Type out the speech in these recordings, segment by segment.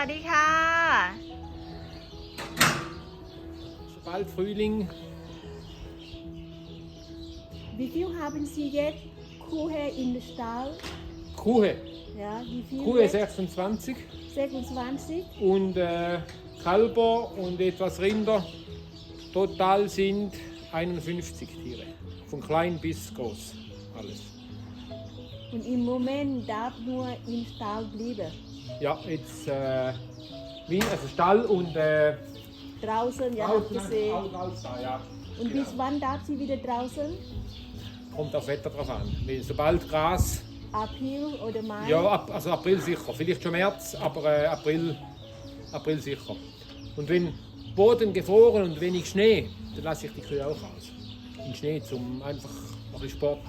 วัสดีค่ะ Bald Frühling. Wie viel haben Sie jetzt Kuhe in den Stall? Kuhe. Ja, wie viel? Kuhe jetzt? 26 26. und äh, Kalber und etwas Rinder. Total sind 51 Tiere. Von klein bis groß. Alles. Und im Moment darf nur im Stall bleiben. Ja, jetzt äh, wie, also Stall und äh, Draußen, ja, draußen, gesehen. da, ja. Und bis wann darf sie wieder draußen? Kommt auf Wetter drauf an. Weil sobald Gras, April oder Mai? ja, ab, also April sicher. Vielleicht schon März, aber äh, April, April sicher. Und wenn Boden gefroren und wenig Schnee, dann lasse ich die Kühe auch aus. In Schnee, zum einfach ein bisschen Sport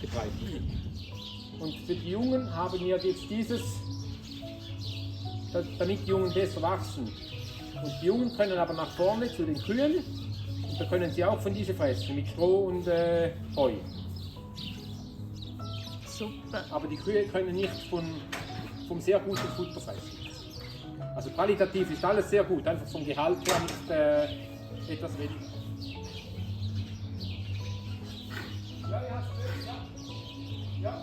betreiben. Und für die Jungen haben wir jetzt dieses, da- damit die Jungen besser wachsen. Und die Jungen können aber nach vorne zu den Kühen und da können sie auch von diese fressen mit Stroh und äh, Heu. Super. Aber die Kühe können nicht von, vom sehr guten Futter fressen. Also qualitativ ist alles sehr gut, einfach vom Gehalt her nicht äh, etwas weniger. Ja, ja, ja. Ja. Ja,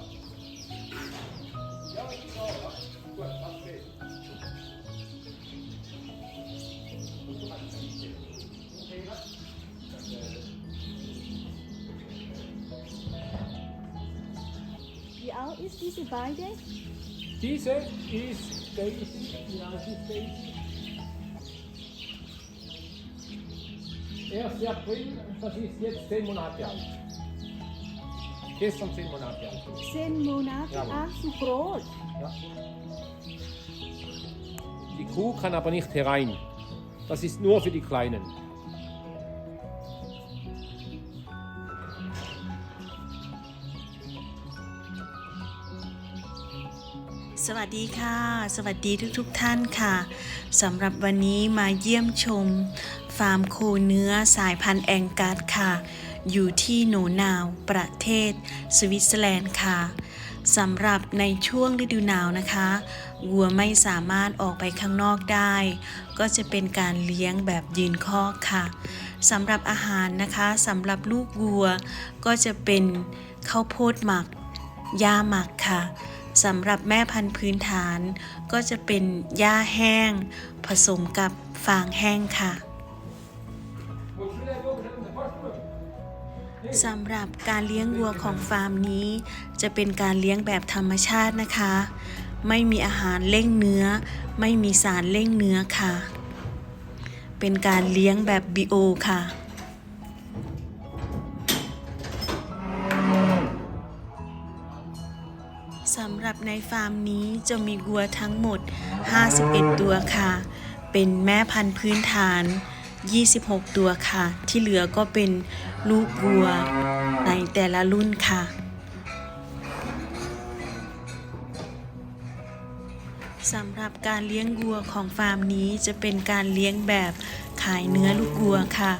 ist diese beide? Diese ist Daisy. Wie alt ist Daisy? 1. April, das ist jetzt 10 Monate alt. Gestern 10 Monate alt. Zehn Monate? Jawohl. Ach, so groß. Ja. Die Kuh kann aber nicht herein. Das ist nur für die Kleinen. สวัสดีค่ะ สวัสดีทุกทุกๆท่านค่ะสำหรับวันนี้มาเยี่ยมชม ฟาร์มโคเนื้อสายพันธุ์แองการ์ดค่ะ อยู่ที่โนนาว ประเทศ สวิตเซอร์แลนด์ค่ะสำหรับในช่วงฤดูหนาวนะคะวัวไม่สามารถออกไปข้างนอกได้ ก็จะเป็นการเลี้ยงแบบยืนคอกค่ะสำหรับอาหารนะคะสำหรับลูกวัว ก็จะเป็นข้าวโพดหมักหญ้าหมักค่ะ สำหรับแม่พันธุ์พื้นฐาน ก็จะเป็นหญ้าแห้ง ผสมกับฟางแห้งค่ะสำหรับการเลี้ยงวัวของฟาร์มนี้ จะเป็นการเลี้ยงแบบธรรมชาตินะคะ ไม่มีอาหารเร่งเนื้อ ไม่มีสารเร่งเนื้อค่ะ เป็นการเลี้ยงแบบบิโอค่ะำหรับในฟาร์มนี้จะมีวัวทั้งหมด 51 ตัวค่ะ เป็นแม่พันธุ์พื้นฐาน 26 ตัวค่ะ ที่เหลือก็เป็นลูกวัวในแต่ละรุ่นค่ะ สำหรับการเลี้ยงวัวของฟาร์มนี้จะเป็นการเลี้ยงแบบขายเนื้อลูกวัวค่ะ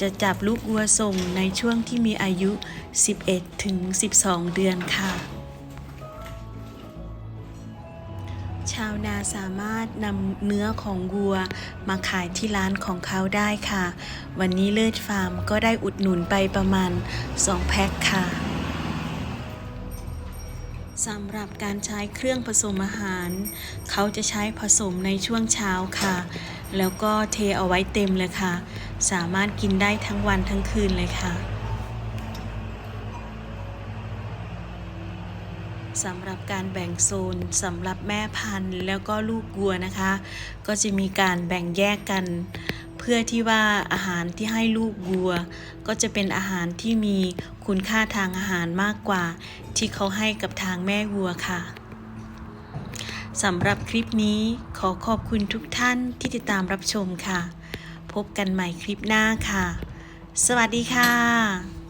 จะจับลูกวัวส่งในช่วงที่มีอายุ 11 ถึง 12 เดือนค่ะ ชาวนาสามารถนำเนื้อของวัวมาขายที่ร้านของเขาได้ค่ะ วันนี้เลิศฟาร์มก็ได้อุดหนุนไปประมาณ 2 แพ็คค่ะสำหรับการใช้เครื่องผสมอาหาร เขาจะใช้ผสมในช่วงเช้าค่ะ แล้วก็เทเอาไว้เต็มเลยค่ะ สามารถกินได้ทั้งวันทั้งคืนเลยค่ะ สำหรับการแบ่งโซนสำหรับแม่พันธุ์แล้วก็ลูกวัวนะคะ ก็จะมีการแบ่งแยกกัน เพื่อที่ว่าอาหารที่ให้ลูกวัว ก็จะเป็นอาหารที่มีคุณค่าทางอาหารมากกว่า ที่เขาให้กับทางแม่วัวค่ะสำหรับคลิปนี้ขอขอบคุณทุกท่านที่ติดตามรับชมค่ะ พบกันใหม่คลิปหน้าค่ะ สวัสดีค่ะ